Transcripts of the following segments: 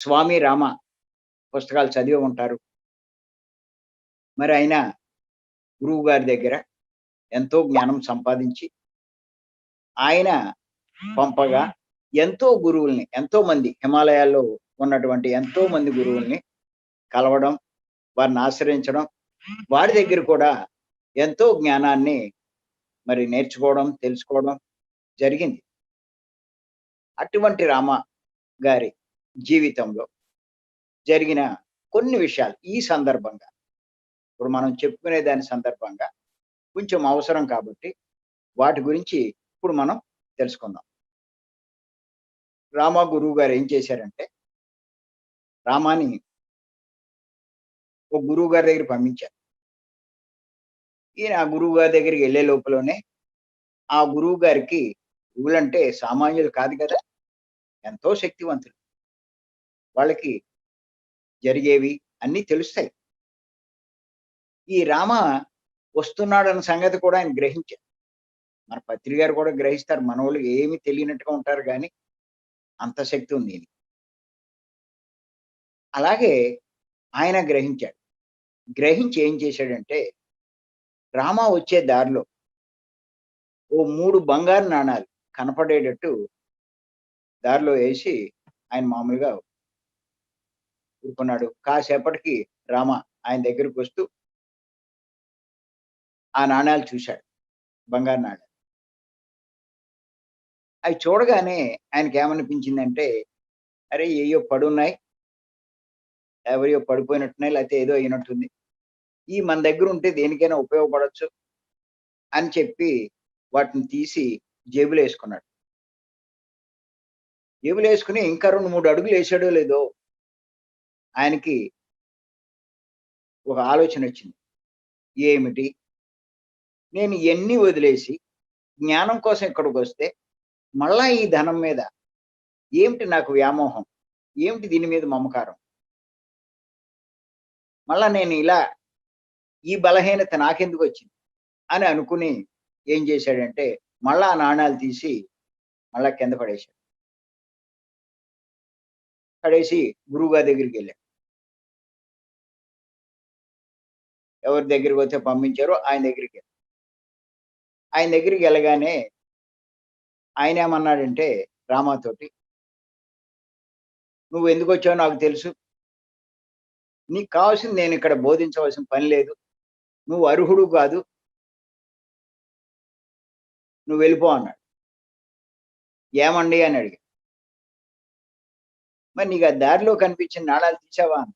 స్వామి రామ పుస్తకాలు చదివి ఉంటారు. మరి ఆయన గురువు గారి దగ్గర ఎంతో జ్ఞానం సంపాదించి ఆయన పంపగా ఎంతో గురువుల్ని ఎంతో మంది హిమాలయాల్లో ఉన్నటువంటి ఎంతో మంది గురువుల్ని కలవడం వారిని ఆశ్రయించడం వారి దగ్గర కూడా ఎంతో జ్ఞానాన్ని మరి నేర్చుకోవడం తెలుసుకోవడం జరిగింది. అటువంటి రామ గారి జీవితంలో జరిగిన కొన్ని విషయాలు ఈ సందర్భంగా. ఇప్పుడు మనం చెప్పుకునే దాని సందర్భంగా కొంచెం అవసరం కాబట్టి వాటి గురించి ఇప్పుడు మనం తెలుసుకుందాం. రామ గురువు గారు ఏం చేశారంటే రామాని ఒక గురువు గారి దగ్గర పంపించారు. ఈయన ఆ గురువు గారి దగ్గరికి వెళ్ళే లోపలనే ఆ గురువు గారికి గురువులంటే సామాన్యులు కాదు కదా ఎంతో శక్తివంతులు. వాళ్ళకి జరిగేవి అన్నీ తెలుస్తాయి. ఈ రామ వస్తున్నాడన్న సంగతి కూడా ఆయన గ్రహించారు మన పత్రి గారు కూడా గ్రహిస్తారు. మన వాళ్ళు ఏమి తెలియనట్టుగా ఉంటారు కానీ అంత శక్తి ఉంది అలాగే ఆయన గ్రహించాడు. గ్రహించి ఏం చేశాడంటే రామ వచ్చే దారిలో ఓ మూడు బంగారు నాణాలు కనపడేటట్టు దారిలో వేసి ఆయన మామూలుగా ఊరుకున్నాడు. కాసేపటికి రామ ఆయన దగ్గరికి వస్తూ ఆ నాణాలు చూశాడు. బంగారు నాణాలు. అవి చూడగానే ఆయనకి ఏమనిపించిందంటే అరే ఏయో పడున్నాయి. ఎవరియో పడిపోయినట్టున్నాయి లేకపోతే ఏదో అయినట్టుంది. ఈ మన దగ్గర ఉంటే దేనికైనా ఉపయోగపడవచ్చు అని చెప్పి వాటిని తీసి జేబులో వేసుకున్నాడు. జేబులో వేసుకుని ఇంకా రెండు మూడు అడుగులు వేసాడో లేదో ఆయనకి ఒక ఆలోచన వచ్చింది. ఏమిటి? నేను ఎన్ని వదిలేసి జ్ఞానం కోసం ఇక్కడికి వస్తే మళ్ళా ఈ ధనం మీద ఏమిటి నాకు వ్యామోహం? ఏమిటి దీని మీద మమకారం? మళ్ళా నేను ఇలా ఈ బలహీనత నాకెందుకు వచ్చింది? అని అనుకుని ఏం చేశాడంటే మళ్ళా ఆ నాణాలు తీసి మళ్ళా కింద పడేశాడు. పడేసి గురువుగారి దగ్గరికి వెళ్ళాడు. ఎవరి దగ్గరికి వస్తే పంపించారో ఆయన దగ్గరికి. ఆయన దగ్గరికి వెళ్ళగానే ఆయన ఏమన్నాడంటే రామాతోటి నువ్వు ఎందుకు వచ్చావో నాకు తెలుసు. నీకు కావాల్సింది నేను ఇక్కడ బోధించవలసిన పని లేదు. నువ్వు అర్హుడు కాదు. నువ్వు వెళ్ళిపో అన్నాడు. ఏమండి? అని అడిగా మరి నీకు ఆ దారిలో కనిపించిన నాణాలు తీసావా? అని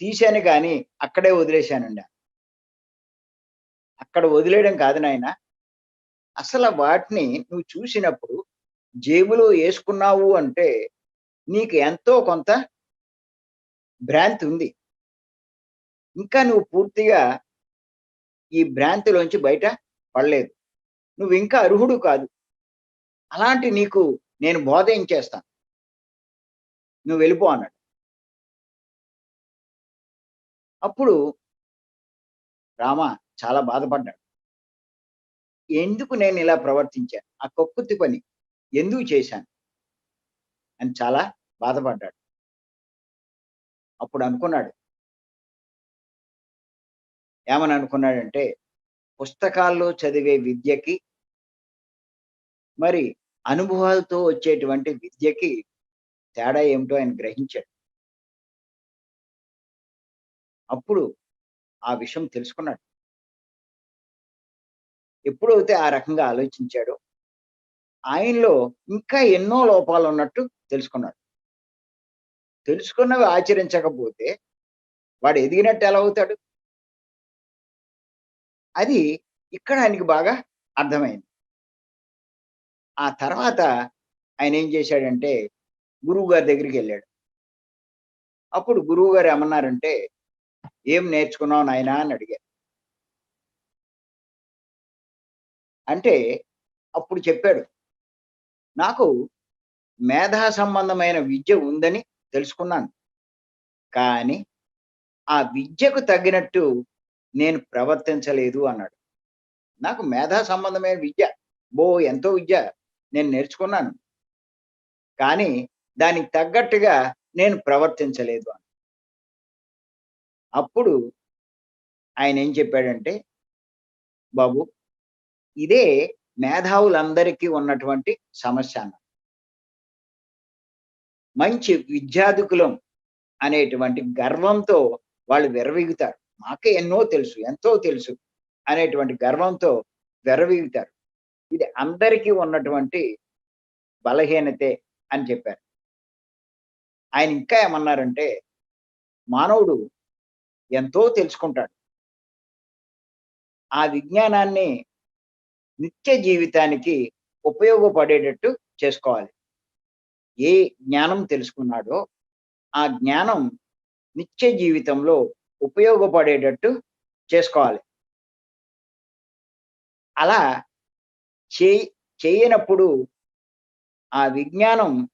తీశాను కానీ అక్కడే వదిలేశానండి. అక్కడ వదిలేయడం కాదు నాయన. అసలు వాటిని నువ్వు చూసినప్పుడు జేబులో వేసుకున్నావు అంటే నీకు ఎంతో కొంత భ్రాంతి ఉంది. ఇంకా నువ్వు పూర్తిగా ఈ భ్రాంతిలోంచి బయట పడలేదు. నువ్వు ఇంకా అర్హుడు కాదు. అలాంటి నీకు నేను బోధ ఏం చేస్తాను? నువ్వు వెళ్ళిపో అన్నాడు. అప్పుడు రామ చాలా బాధపడ్డాడు. ఎందుకు నేను ఇలా ప్రవర్తించాను? ఆ కక్కుర్తి పని ఎందుకు చేశాను? అని చాలా బాధపడ్డాడు. అప్పుడు అనుకున్నాడు. ఏమని అనుకున్నాడంటే పుస్తకాల్లో చదివే విద్యకి మరి అనుభవాలతో వచ్చేటువంటి విద్యకి తేడా ఏమిటో ఆయన గ్రహించాడు. అప్పుడు ఆ విషయం తెలుసుకున్నాడు. ఎప్పుడైతే ఆ రకంగా ఆలోచించాడో ఆయనలో ఇంకా ఎన్నో లోపాలు ఉన్నట్టు తెలుసుకున్నాడు. తెలుసుకున్నవి ఆచరించకపోతే వాడు ఎదిగినట్టు ఎలా అవుతాడు? అది ఇక్కడ ఆయనకి బాగా అర్థమైంది. ఆ తర్వాత ఆయన ఏం చేశాడంటే గురువు గారి దగ్గరికి వెళ్ళాడు. అప్పుడు గురువు గారు ఏమన్నారంటే ఏం నేర్చుకున్నావు నాయనా అని అడిగారు అంటే అప్పుడు చెప్పాడు నాకు మేధా సంబంధమైన విద్య ఉందని తెలుసుకున్నాను. కానీ ఆ విద్యకు తగినట్టు నేను ప్రవర్తించలేదు అన్నాడు. నాకు మేధా సంబంధమైన విద్య బో ఎంతో విద్య నేను నేర్చుకున్నాను. కానీ దానికి తగ్గట్టుగా నేను ప్రవర్తించలేదు అని అప్పుడు ఆయన ఏం చెప్పాడంటే బాబు ఇదే మేధావులందరికీ ఉన్నటువంటి సమస్య అన్న. మంచి విద్యాధికులం అనేటువంటి గర్వంతో వాళ్ళు విరవిగుతారు మాకే ఎన్నో తెలుసు ఎంతో తెలుసు అనేటువంటి గర్వంతో విరవీగుతారు ఇది అందరికీ ఉన్నటువంటి బలహీనతే అని చెప్పారు. ఆయన ఇంకా ఏమన్నారంటే మానవుడు ఎంతో తెలుసుకుంటాడు. ఆ విజ్ఞానాన్ని నిత్య జీవితానికి ఉపయోగపడేటట్టు చేసుకోవాలి. ఏ జ్ఞానం తెలుసుకున్నాడో ఆ జ్ఞానం నిత్య జీవితంలో ఉపయోగపడేటట్టు చేసుకోవాలి. అలా చే చేయనప్పుడు ఆ విజ్ఞానం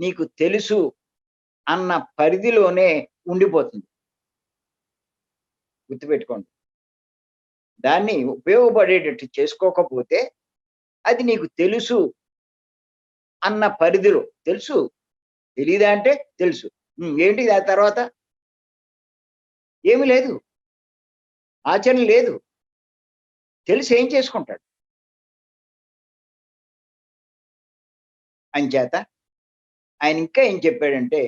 నీకు తెలుసు అన్న పరిధిలోనే ఉండిపోతుంది. గుర్తుపెట్టుకోండి. దాన్ని ఉపయోగపడేటట్టు చేసుకోకపోతే అది నీకు తెలుసు అన్న పరిధిలో తెలుసు? తెలీదా అంటే తెలుసు. ఏంటి ఆ తర్వాత? ఏమి లేదు. ఆచరణ లేదు. తెలిసి ఏం చేసుకుంటాడు? అంచేత ఆయన ఇంకా ఏం చెప్పాడంటే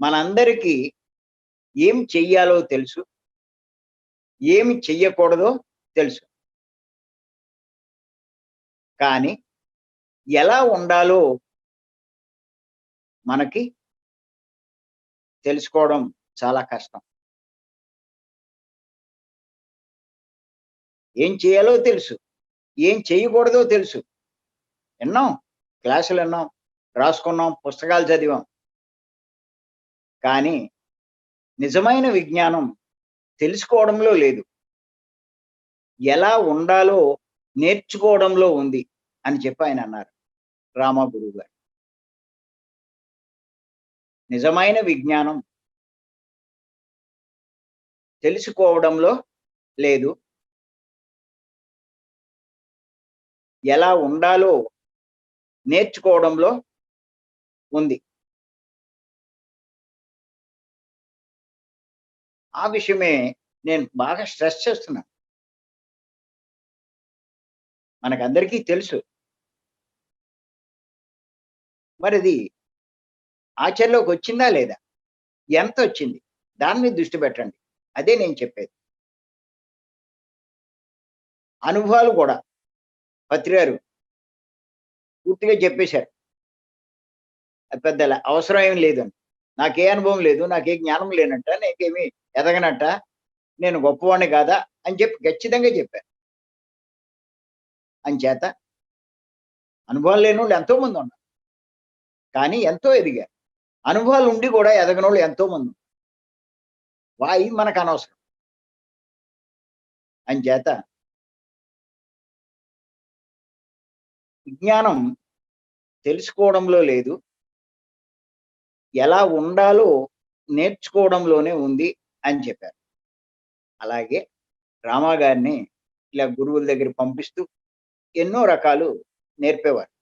మనందరికీ ఏం చెయ్యాలో తెలుసు. ఏమి చెయ్యకూడదో తెలుసు. కానీ ఎలా ఉండాలో మనకి తెలుసుకోవడం చాలా కష్టం. ఏం చేయాలో తెలుసు. ఏం చేయకూడదో తెలుసు. విన్నాం? క్లాసులు విన్నాం. రాసుకున్నాం. పుస్తకాలు చదివాం. కానీ నిజమైన విజ్ఞానం తెలుసుకోవడంలో లేదు. ఎలా ఉండాలో నేర్చుకోవడంలో ఉంది అని చెప్పి ఆయన అన్నారు రామగురువు గారు. నిజమైన విజ్ఞానం తెలుసుకోవడంలో లేదు. ఎలా ఉండాలో నేర్చుకోవడంలో ఉంది. ఆ విషయమే నేను బాగా స్ట్రెస్ చేస్తున్నాను మనకందరికీ తెలుసు. మరి అది ఆచరణలోకి వచ్చిందా లేదా? ఎంత వచ్చింది? దాని మీద దృష్టి పెట్టండి. అదే నేను చెప్పేది. అనుభవాలు కూడా. పత్రిగారు పూర్తిగా చెప్పేశారు. అది పెద్ద అవసరం ఏం లేదని. నాకే అనుభవం లేదు నాకే జ్ఞానం లేనట్ట నాకేమి ఎదగనట్ట నేను గొప్పవాడిని కాదా అని చెప్పి ఖచ్చితంగా చెప్పాను అంచేత అనుభవం లేని వాళ్ళు ఎంతో మంది ఉన్నారు. కానీ ఎంతో ఎదిగారు అనుభవాలు ఉండి కూడా ఎదగని వాళ్ళు ఎంతో మంది ఉన్నారు. వాయి మనకు అనవసరం. అంచేత విజ్ఞానం తెలుసుకోవడంలో లేదు ఎలా ఉండాలో నేర్చుకోవడంలోనే ఉంది అని చెప్పారు. అలాగే రామాగారిని ఇలా గురువుల దగ్గర పంపిస్తూ ఎన్నో రకాలు నేర్పేవారు.